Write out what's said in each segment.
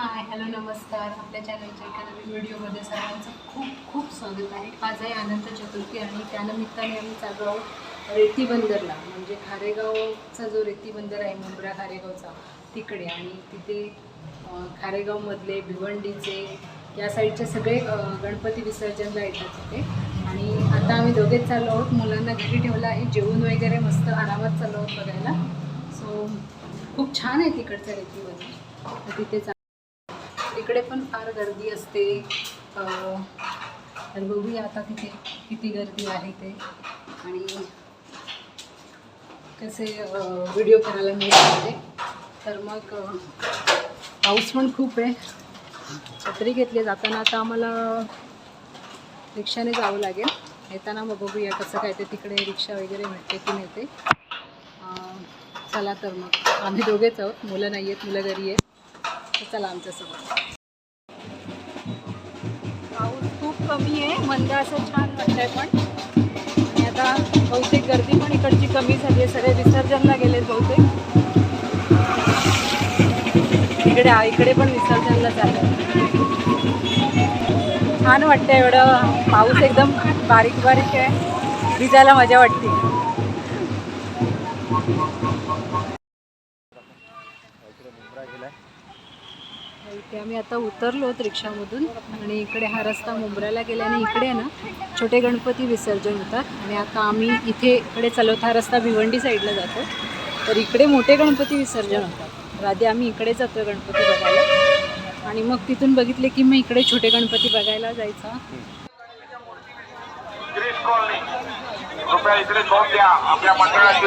Hi hello नमस्कार. आपल्या चॅनलच्या एका नवीन व्हिडिओमध्ये सर्वांचं खूप खूप स्वागत आहे. आज आहे अनंत चतुर्थी आणि त्यानिमित्ताने आम्ही चालू आहोत रेतीबंदरला. म्हणजे खारेगावचा जो रेतीबंदर आहे मुंब्रा खारेगावचा तिकडे. आणि तिथे खारेगावमधले भिवंडीचे या साईडचे सगळे गणपती विसर्जनला येतात तिथे. आणि आता आम्ही दोघेच चाललो आहोत. मुलांना घरी ठेवलं आहे. जेवण वगैरे मस्त आरामात चाललो आहोत बघायला. सो खूप छान आहे तिकडचं रेतीबंदर. तिथे तिकडे पण फार गर्दी असते. तर बघूया आता तिथे किती गर्दी आहे ते. आणि कसे व्हिडिओ करायला मिळते तर मग पाऊस पण खूप आहे. छत्री घेतली जाताना आता आम्हाला रिक्षाने जावं लागेल. येताना मग बघूया कसं काय ते तिकडे रिक्षा वगैरे भेटते की नाही ते. चला तर मग. आम्ही दोघेच आहोत. मुलं नाही आहेत मुलं घरी आहेत. तर चला आमच्यासोबत. कमी आहे. मंद असं छान वाटतंय पण. आणि आता बहुतेक गर्दी पण इकडची कमी झाली आहे. सगळे विसर्जनला गेले बहुतेक. इकडे इकडे पण विसर्जनला झालं छान वाटतं एवढं. पाऊस एकदम बारीक बारीक आहे. भिजायला मजा वाटते. ते आम्ही आता उतरलो आहोत रिक्षामधून आणि इकडे हा रस्ता मुंब्राला गेल्याने इकडे ना छोटे गणपती विसर्जन होतात. आणि आता आम्ही इथे इकडे चालवत हा रस्ता भिवंडी साईडला जातो. तर इकडे मोठे गणपती विसर्जन होतात. तर आधी आम्ही इकडे जातो गणपती बघायला. आणि मग तिथून बघितले की मग इकडे छोटे गणपती बघायला जायचा. कृपया इकडे द्या. आपल्या मंडळाची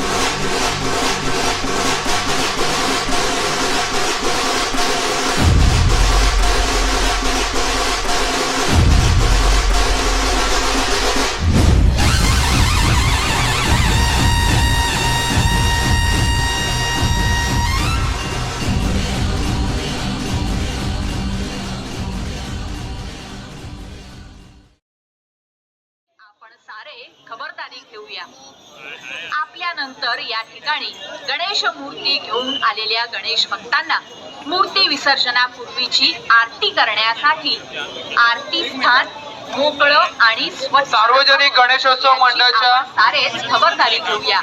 आपल्यानंतर या ठिकाणी गणेश मूर्ती घेऊन आलेल्या गणेश भक्तांना मूर्ती विसर्जनापूर्वीची आरती करण्यासाठी आरती स्थान मोकळं आणि सार्वजनिक गणेशोत्सव मंडळाच्या सारेच खबरदारी घेऊया.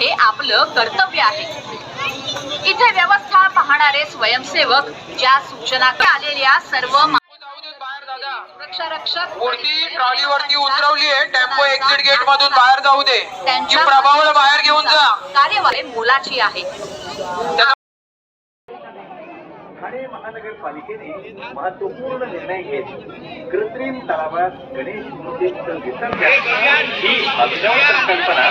हे आपलं कर्तव्य आहे. इथे व्यवस्था पाहणारे स्वयंसेवक ज्या सूचना आलेल्या सर्व मा- बाहेर दादा सुरक्षा रक्षक मूर्ती ट्रॉलीवरती उतरवली आहे. टेम्पो एक्झिट गेट मधून बाहेर जाऊ दे. ती प्रभावला बाहेर घेऊन जा. कार्यवाही मोलाची आहे. ठाणे महानगरपालिकेने महत्त्वपूर्ण निर्णय घेत कृत्रिम तलावात गणेश मूर्तींचं विसर्जन ही अभिनव संकल्पना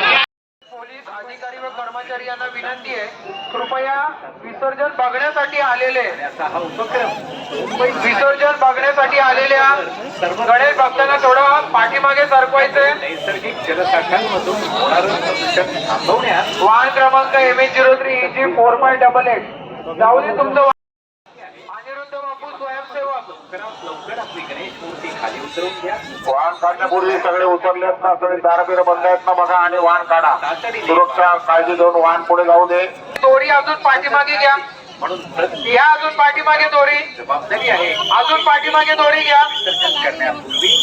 अधिकारी व कर्मचारी यांना विनंती आहे कृपया विसर्जन बघण्यासाठी आलेले हा विसर्जन बघण्यासाठी आलेल्या गणेश भक्तांना थोडं पाठीमागे सरकवायचंय. नैसर्गिक जलसाठ्यांमधून होणारं प्रदूषण थांबवण्यास वाहन क्रमांक M H zero three G four five double eight जाऊ दे तुमचं वाहन. अनिरुद्ध बापू स्वयंसेवक लवकरात लवकर आपली गणेश मूर्ती खाली उतरवून घ्या वाहन काढण्यापूर्वी सगळे उतरलेत ना सगळे दारबीर बंद आहेत ना बघा आणि वाहन काढा. सुरक्षा काळजी घेऊन वाहन पुढे जाऊ दे. दोरी अजून पाठीमागे घ्या. म्हणून घ्या अजून पाठीमागे दोरी. जबाबदारी आहे. अजून पाठीमागे दोरी घ्या. करण्यापूर्वी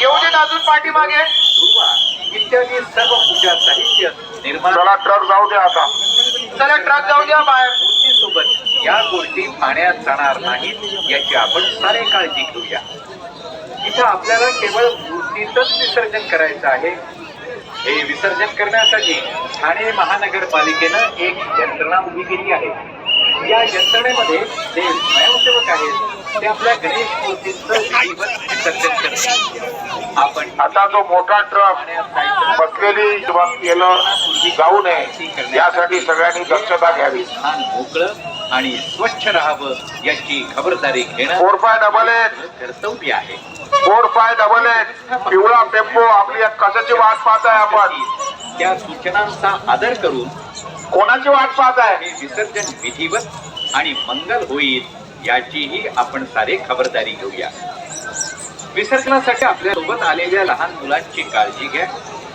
येऊ देत अजून पाठीमागे. इत्यादी सर्व पूजा साहित्य निर्माण चला ट्रक जाऊ दे आता. चला ट्रक जाऊ द्या बाहेर. मूर्तीसोबत या गोष्टी पाण्यात जाणार नाहीत याची आपण सारे काळजी घेऊया. इथं आपल्याला केवळ मूर्तीचंच विसर्जन करायचं आहे. हे विसर्जन करण्यासाठी ठाणे महानगरपालिकेनं एक यंत्रणा उभी केली आहे. या यंत्रणेमध्ये जे स्वयंसेवक आहेत ते आपल्या गणेश मूर्तीचं विसर्जन करतात. आपण आता जो मोठा ट्रक बसलेली केलं जाऊ नये यासाठी सगळ्यांनी दक्षता घ्यावी. मोकळं आणि स्वच्छ राहावं याची खबरदारी घेणं फोर फाय डबल एट. कर्तव्य आहे. Four five double eight. पिवळा टेम्पो आपली कशाची वाट पाहताय आपण? त्या सूचनांचा आदर करून कोणाची वाट पाहताय? हे विसर्जन विधिवत आणि मंगल होईल याचीही आपण सारे खबरदारी घेऊया. विसर्जनासाठी आपल्यासोबत आलेल्या लहान मुलांची काळजी घ्या.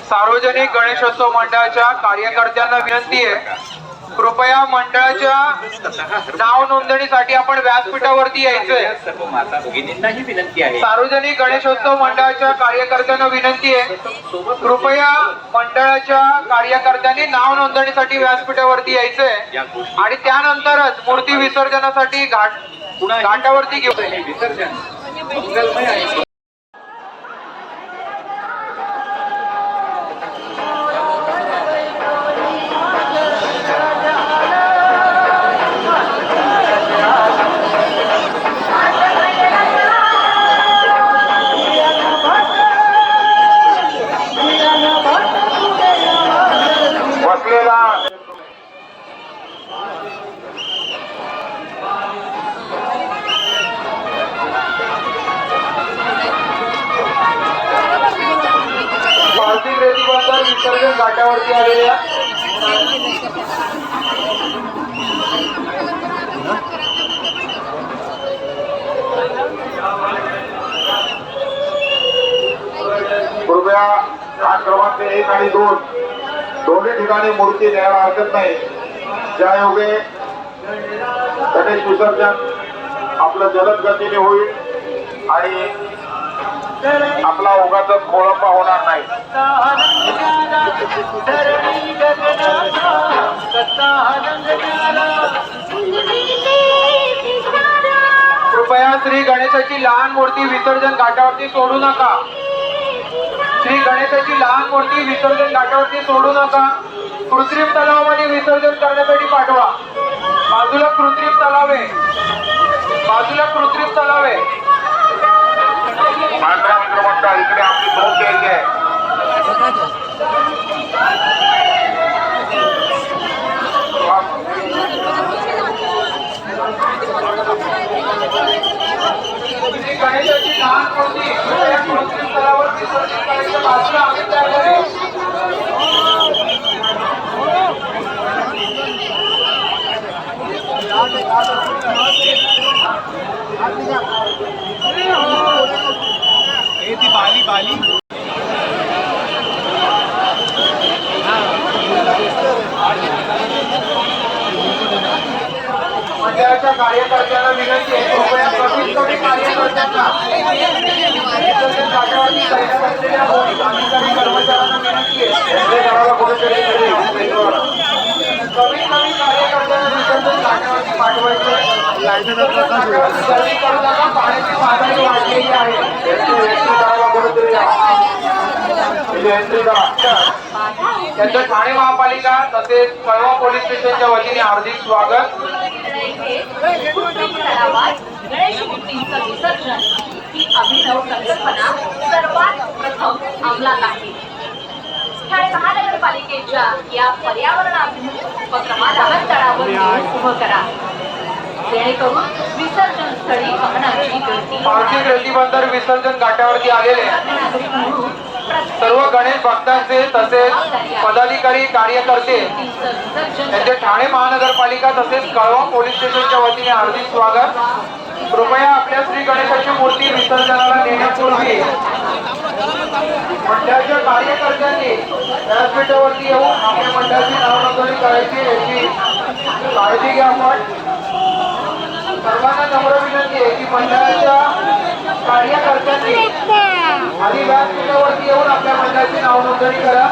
सार्वजनिक गणेशोत्सव मंडळाच्या कार्यकर्त्यांना विनंती आहे. कृपया मंडळाच्या नाव नोंदणीसाठी आपण व्यासपीठावरती यायचंय. विनंती आहे सार्वजनिक गणेशोत्सव मंडळाच्या कार्यकर्त्यांना विनंती आहे. कृपया मंडळाच्या कार्यकर्त्यांनी नाव नोंदणीसाठी व्यासपीठावरती यायचंय. आणि त्यानंतरच मूर्ती विसर्जनासाठी घाट घाटावरती घेऊ विसर्जन घाटावरती आलेल्या. कृपया हा क्रमांक एक आणि दोन. दोन्ही ठिकाणी मूर्ती द्यायला हरकत नाही. ज्या योगे गणेश विसर्जन आपलं जलद गतीने होईल आणि आपला उगाच खोळंबा होणार नाही. कृपया श्री गणेशाची लहान मूर्ती विसर्जन घाटावरती सोडू नका. श्री गणेशाची लहान मूर्ती विसर्जन घाटावरती सोडू नका. कृत्रिम तलावामध्ये विसर्जन करण्यासाठी पाठवा. बाजूला कृत्रिम तलावे बाजूला कृत्रिम तलावे पांढरा क्रमांक इकडे आपली नोंद द्यायची आहे लहान मूर्ती कृपया कृत्रिम तलावावर विसर्जन करायचं बाजूला आम्ही बाली बाली. मंडळाच्या कार्यकर्त्यांना विनंती आहे कृपया कमीत कमी कार्यकर्त्यांना कर्मचाऱ्यांना विनंती आहे. कमीत कमी कार्यकर्त्यांना विसर्जन गर्दी त्यांचं ठाणे महापालिका तसेच कळवा पोलीस स्टेशनच्या वतीने हार्दिक स्वागत. ही अभिनव संकल्पना सर्वात प्रथम अंमलात आहे ठाणे महानगरपालिकेच्या या पर्यावरणाभिमुख उपक्रमाला तळावर उभं करा. जेणेकरून विसर्जन स्थळी गर्दी विसर्जन घाटावरती आलेले सर्व गणेश भक्तांचे तसेच पदाधिकारी कार्यकर्ते यांचे ठाणे महानगरपालिका तसेच कळवा पोलीस स्टेशनच्या वतीने हार्दिक स्वागत. कृपया आपल्या श्री गणेशाची मूर्ती विसर्जनाला नेण्यापूर्वी मंडळाच्या कार्यकर्त्यांनी व्यासपीठावरती येऊन आपल्या मंडळाची नावनोंदणी करायची याची काळजी घ्या आपण. सर्वांना नम्र विनंती आहे की मंडळाच्या कार्यकर्त्यांनी आधी व्यासपीठावरती येऊन आपल्या मंडळाची नाव नोंदणी करा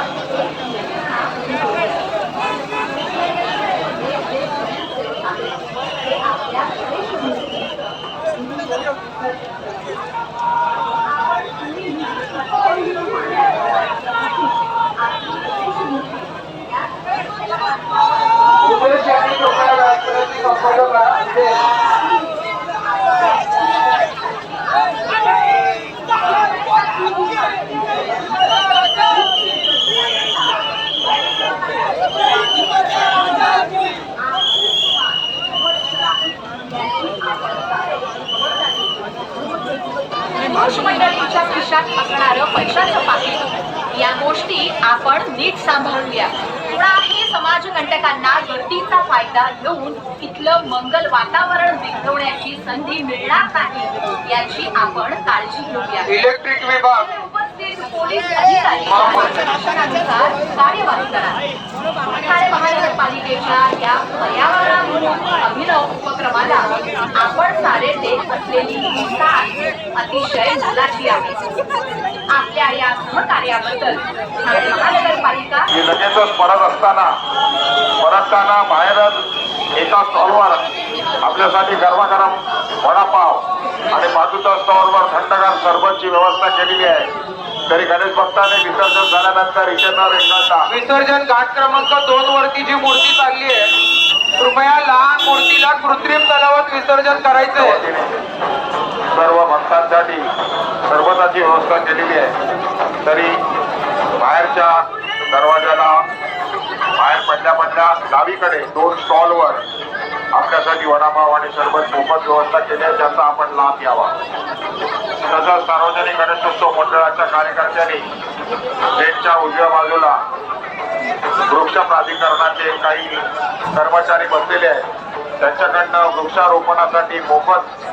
उमेश यांनी कृपया व्यासपीठाची संपर्क करा इथे पुरुष मंडळींच्या खिशात असणारं पैशाचं पाकिट या गोष्टी आपण नीट सांभाळूया. कुणाही समाजकंटकांना गर्दीचा फायदा घेऊन इथलं मंगल वातावरण बिघडवण्याची संधी मिळणार नाही याची आपण काळजी घेऊया. इलेक्ट्रिक विभाग. उपस्थित पोलीस अधिकारी प्रशासनानुसार कार्यवाही करा. ठाणे महानगरपालिकेच्या या पर्यावरणानुरूप अभिनव उपक्रमाला सारे देत असलेली साथ अतिशय मोलाची आहे. आपल्या या सहकार्याबद्दल ठाणे महानगरपालिका लगेचच परत असताना परतताना बाहेरच एका स्टॉलवर आपल्यासाठी गरमागरम वडापाव आणि बाजूच्या स्टॉलवर थंडगार सरबतची व्यवस्था केलेली आहे. तरी गणेश भक्ताने विसर्जन झाल्यानंतर रिटर्नर एकदा विसर्जन घाट क्रमांक दोन वरती जी मूर्ती चालली आहे कृपया लहान मूर्तीला कृत्रिम तलावात विसर्जन करायचंय. सर्व भक्तांसाठी सर्वताची व्यवस्था केलेली आहे. तरी बाहेरच्या दरवाजाला बाहेर पडल्या पडल्या डावीकडे दोन स्टॉलवर आपल्यासाठी वडापाव आणि सरबत मोफत व्यवस्था केली आहे. ज्याचा आपण लाभ घ्यावा. तसंच सार्वजनिक गणेशोत्सव मंडळाच्या कार्यकर्त्यांनी गेटच्या उजव्या बाजूला वृक्ष प्राधिकरणाचे काही कर्मचारी बसलेले आहेत. त्यांच्याकडनं वृक्षारोपणासाठी मोफत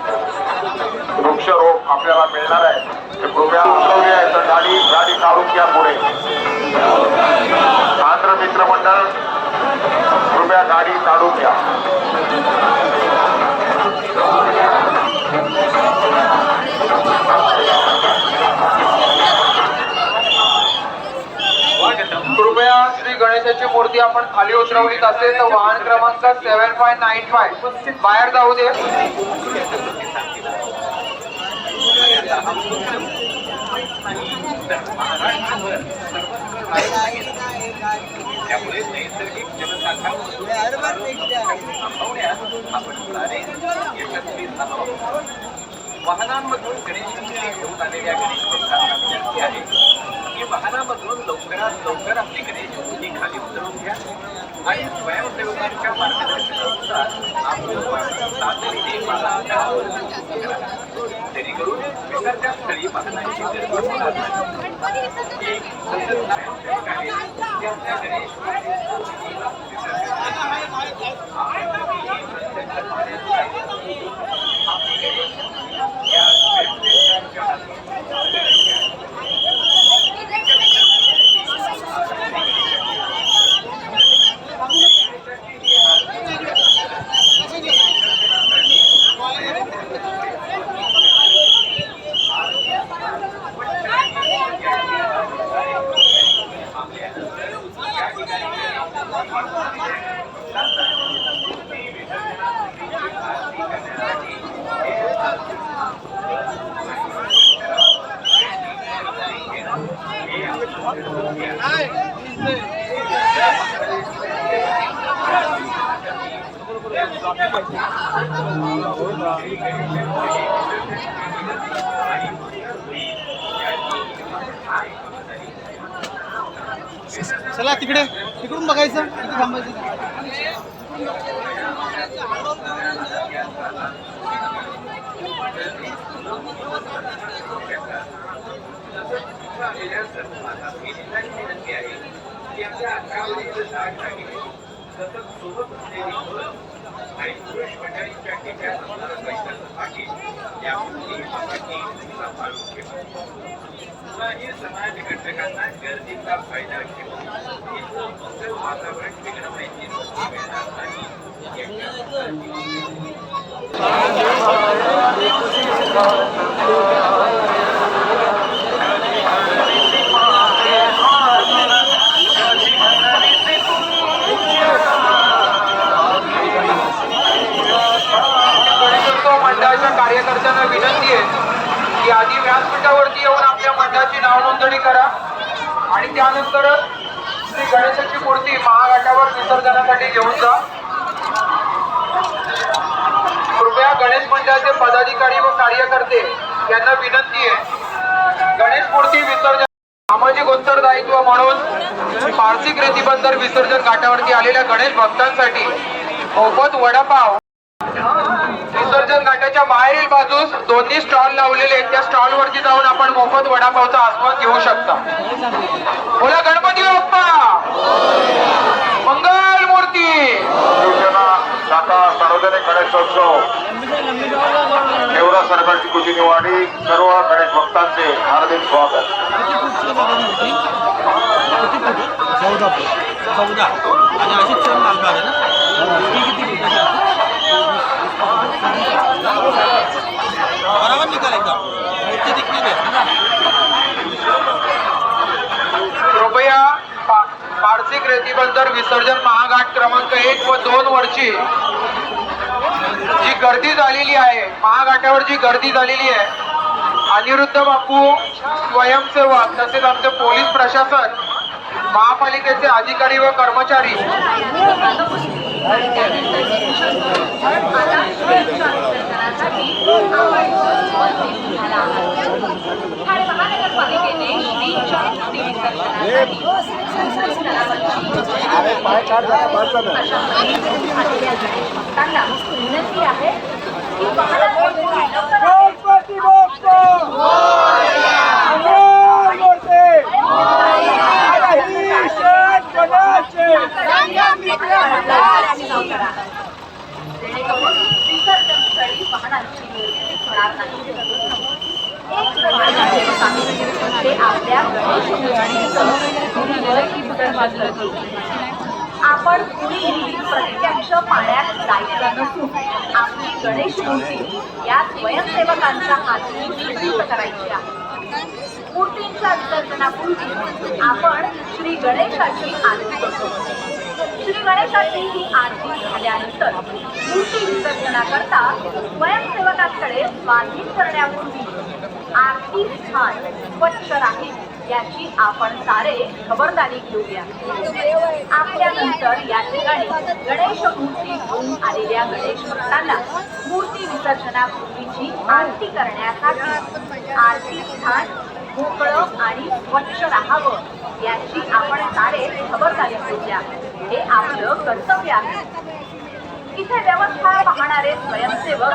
वृक्षरोप आपल्याला मिळणार आहे. ते कृपया उतरवली आहे तर गाडी गाडी काढून घ्या पुढे. आंध्र मित्र मंडळ कृपया गाडी काढून घ्या कृपया श्री गणेशाची मूर्ती आपण खाली उतरवलीत असेल तर वाहन क्रमांक सेव्हन फाय नाईन फाय बाहेर जाऊ दे. त्यामुळे नैसर्गिक जनसाखा वाहनांमधून गणेश घेऊन आलेल्या गणेश भक्तांना विनंती आहे. की वाहनामधून लवकरात लवकर आपली गणेश मूर्ती खाली उतरवून घ्या. आणि स्वयंसेवकांच्या मार्गदर्शनानुसार आपण तातडीने वाहनाच्या जेणेकरून विसर्जन स्थळी वाहनाची गर्दी होणार नाही. एक गणेश चला तिकडे तिकडून बघायचं तिथे थांबायचं समाज घटकांना गर्दीचा फायदा घेऊन इथलं सुंदर वातावरण बिघडवायची संधी मिळणार नाही. याच्या गणेशोत्सव मंडळाच्या सर्वांना विनंती आहे की आधी व्यासपीठावरती येऊन आपल्या मंडळाची नाव नोंदणी करा आणि त्यानंतर श्री गणेशाची मूर्ती महाघाटावर विसर्जनासाठी घेऊन जा. कृपया गणेश मंडळाचे पदाधिकारी व कार्यकर्ते यांना विनंती आहे. गणेश मूर्ती विसर्जन सामाजिक उत्तरदायित्व म्हणून फारसी रेतीबंदर विसर्जन घाटावरती आलेल्या गणेश भक्तांसाठी मोफत वडापाव विसर्जन घाटाच्या बाहेरील बाजूस दोन्ही स्टॉल लावलेले आहेत. त्या स्टॉल वरती जाऊन आपण मोफत वडापावचा आस्वाद घेऊ शकता. बोला गणपती बाप्पा! मंगल मूर्ती! सार्वजनिक गणेश गणेशोत्सव. नेवरा सरकारची कुचिनीवाडी सर्व गणेश भक्तांचे हार्दिक स्वागत. चौदा चौदा. आणि अशीच सेम लालबाग आहे ना ती किती बरोबर निकाल एकदम मूर्ती दिखली दे कृपया पा- पारसिक विसर्जन महाघाट क्रमांक एक व दोन वरची जी गर्दी झालेली आहे महाघाटावर जी गर्दी झालेली आहे अनिरुद्ध बापू स्वयंसेवक तसेच आमचे पोलीस प्रशासन महापालिकेचे अधिकारी व कर्मचारी. महानगरपालिकेने मूर्ती विसर्जनासाठी आलेल्या गणेश विनंती आहे की वाहनात जेणेकरून विसर्जन स्थळी वाहनांची गर्दी होणार नाही एक प्रकारचे आहे ते आपल्या गणेश आपण कुणीही प्रत्यक्ष पाण्यात जायचं नसून आपली गणेश मूर्ती या स्वयंसेवकांच्या हाती विकसित करायची आहे. मूर्तींच्या विसर्जनापूर्वी आपण श्री गणेशाची आरती करतो. श्री गणेशाची ही आरती झाल्यानंतर मूर्ती विसर्जनाकरता स्वयंसेवकांकडे स्वाधीन करण्यापूर्वी आरती स्थान स्वच्छ राहील. याची आपण सारे खबरदारी घेऊया. आपल्यानंतर या ठिकाणी गणेश मूर्ती घेऊन आलेल्या गणेश भक्तांना मूर्ती विसर्जनापूर्वीची आरती करण्यासाठी आरती स्थान मोकळं आणि स्वच्छ राहावं याची आपण सारे खबरदारी घेऊया. हे आपलं कर्तव्य आहे. इथे व्यवस्था पाहणारे स्वयंसेवक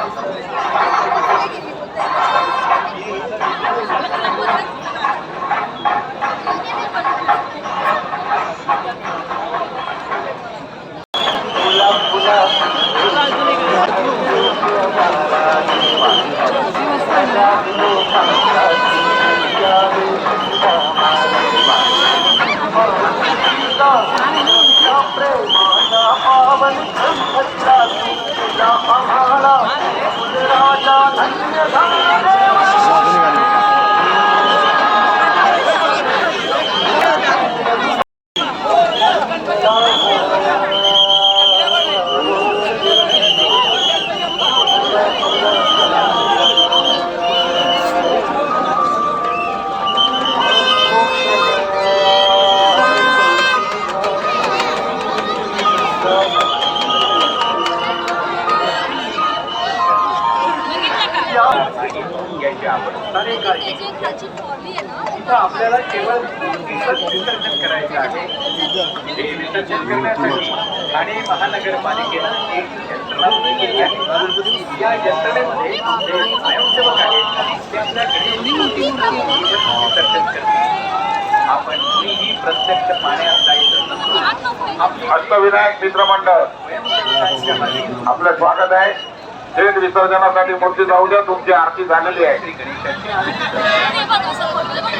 ठाणे महानगरपालिकेनं एक यंत्रणा केली आहे. या यंत्रणेमध्ये स्वयंसेवक आहेत आपण प्रत्यक्ष पाण्यात जायचं आपली अष्टविनायक स्वागत आहे. थेट विसर्जनासाठी मूर्ती जाऊ द्या तुमची आरती झालेली आहे.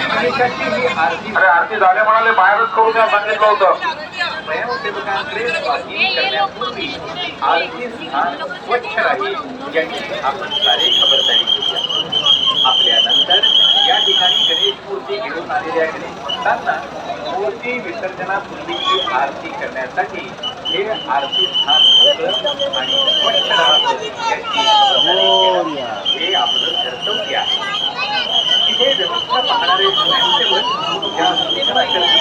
गणेशाची आरती. ही अरे आरती झाले म्हणाले बाहेरच करू द्या सांगितलं होतं. स्वयंसेवकांकडे स्वाधीन करण्यापूर्वी आरती स्थान स्वच्छ राहील याची आपण सारे खबरदारी घेऊया आपल्यानंतर या ठिकाणी गणेश मूर्ती घेऊन आलेल्या गणेश भक्तांना मूर्ती विसर्जनापूर्वीची आरती करण्यासाठी हे आरती स्थान मोकळं आणि स्वच्छ राहावं याची हे आपलं कर्तव्य आहे तिथे व्यवस्था पाहणारे स्वयंसेवक ज्या सूचना करतील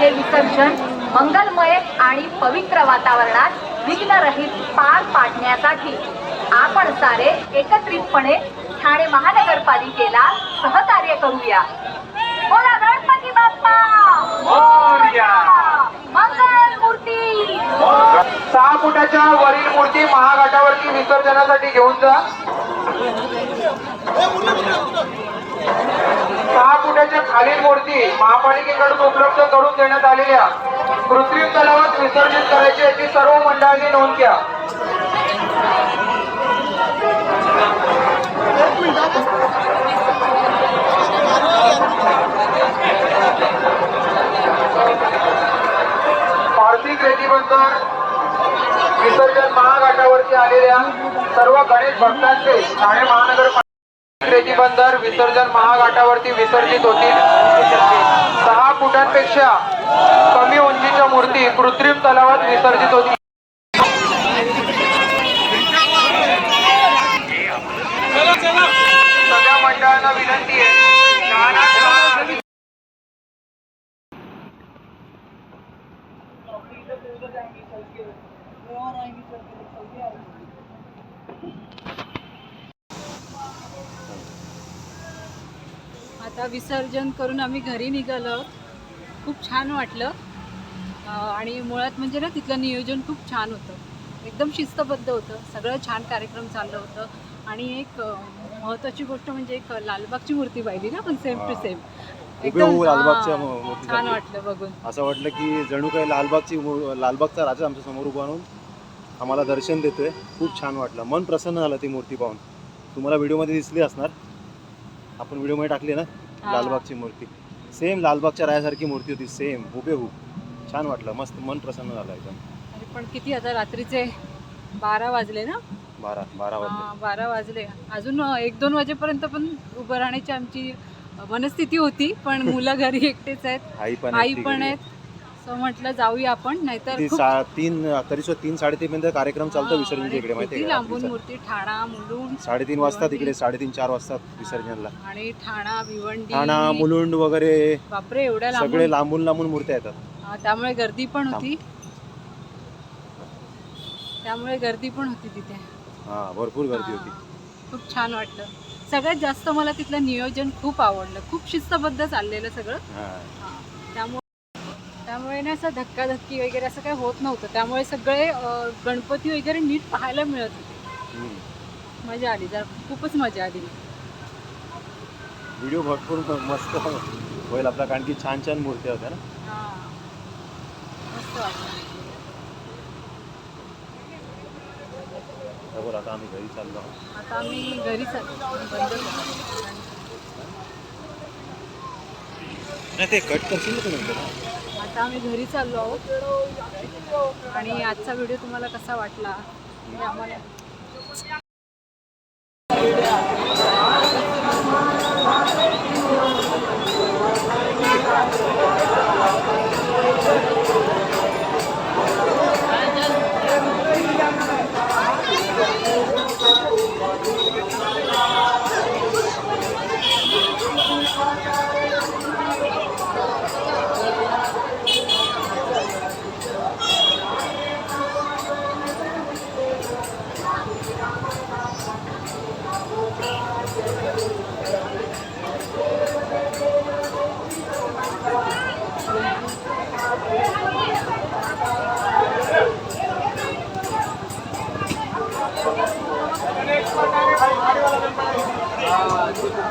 हे विसर्जन मंगलमय आणि पवित्र वातावरणात विघ्नरहित पार पाडण्यासाठी. आपण सारे एकत्रितपणे ठाणे महानगरपालिकेला सहकार्य करूया. बोला गणपती बाप्पा! मंगल मूर्ती! सहा फुटाच्या वरील मूर्ती महाघाटावरती विसर्जनासाठी घेऊन जा. सहा फुटाच्या खालील मूर्ती महापालिकेकडून उपलब्ध करून देण्यात आलेल्या कृत्रिम तलावात विसर्जित करायची याची सर्व मंडळांनी नोंद घ्या. पार्थिक क्रेतीबंदर विसर्जन महाघाटावरती आलेल्या सर्व गणेश भक्तांचे ठाणे महानगर क्रेती बंदर विसर्जन महाघाटावरती विसर्जित होतील. सहा फुटांपेक्षा कमी उंचीच्या मूर्ती कृत्रिम तलावात विसर्जित होतील सगळ्या मंडळांना विनंती आहे. आता विसर्जन करून आम्ही घरी निघालो. खूप छान वाटलं. आणि मुळात म्हणजे ना तिथलं नियोजन खूप छान होतं. एकदम शिस्तबद्ध होतं. सगळं छान कार्यक्रम चाललं होतं. आणि एक महत्त्वाची गोष्ट म्हणजे एक लालबागची मूर्ती पाहिली ना पण सेम टू सेम हुबेहूब लालबागच्या मू- मूर्ती छान. वाटलं बघून. असं वाटलं की जणू काही लालबागची लालबागचा राजा आमच्यासमोर उभा आणून आम्हाला दर्शन देतोय. खूप छान वाटलं. मन प्रसन्न झालं ती मूर्ती पाहून. तुम्हाला व्हिडिओमध्ये दिसली असणार. आपण व्हिडिओमध्ये टाकली ना. लालबागची मूर्ती. सेम लालबागच्या रायासारखी मूर्ती होती सेम हुबेहूब. छान वाटलं मस्त मन प्रसन्न झालं एकदम. पण किती आता रात्रीचे बारा वाजले ना? बारा बारा वाजले. हा, बारा वाजले. अजून अं, एक दोन वाजेपर्यंत पण उभं राहण्याची आमची मनस्थिती होती पण मुलं घरी एकटेच आहेत. आई पण आई एकटी पण आहेत. सो म्हटलं जाऊया आपण नाहीतर किती खूप सा- तीन तरी सुद्धा तीन साडेतीन पर्यंत कार्यक्रम चालतो हा, विसर्जनच्या इकडे आणि माहिती किती लांबून? मूर्ती ठाणा मुलुंड साडेतीन वाजता. तिकडे साडेतीन चार वाजता विसर्जनला. आणि ठाणा भिवंडी. ठाणा मुलुंड वगैरे बापरे एवढ्या सगळे लांबून लांबून लांबून मूर्त्या येतात. हा, त्यामुळे गर्दी पण होती. त्यामुळे गर्दी पण होती तिथे. हा भरपूर गर्दी हा. होती खूप छान वाटलं. सगळ्यात जास्त मला तिथलं नियोजन खूप आवडलं. खूप शिस्तबद्ध चाललेलं सगळं. हा. त्यामुळे ना असं धक्काधक्की वगैरे असं काही होत नव्हतं. त्यामुळे सगळे गणपती वगैरे नीट पाहायला मिळत होते. मजा आली जर खूपच मजा आली. व्हिडिओ भरपूर मस्त होईल आपला कारण की छान छान मूर्त्या होत्या ना. हा. मस्त वाटलं. आता आम्ही घरी चाललो आहोत. आता आम्ही घरी चाललो ते कट करशील आता आम्ही घरी चाललो आहोत. आणि आजचा व्हिडिओ तुम्हाला कसा वाटला? हे आम्हाला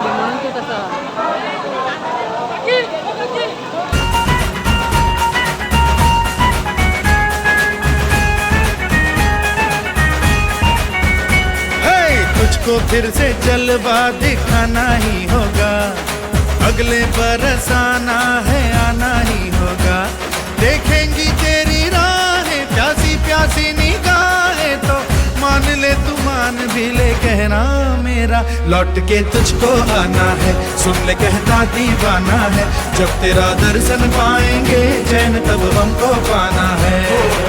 म्हणून ते तुझको फिर से जलवा दिखाना ही होगा। अगले बरस आना है, आना ही होगा। देखेंगी तेरी राहें, प्यासी प्यासी निगाहें तो। मान ले तू मान भी ले, कहना मेरा, लौट के तुझको आना है। सुन ले, कहता दीवाना है, जब तेरा दर्शन पाएँगे चैन तब हमको पाना है।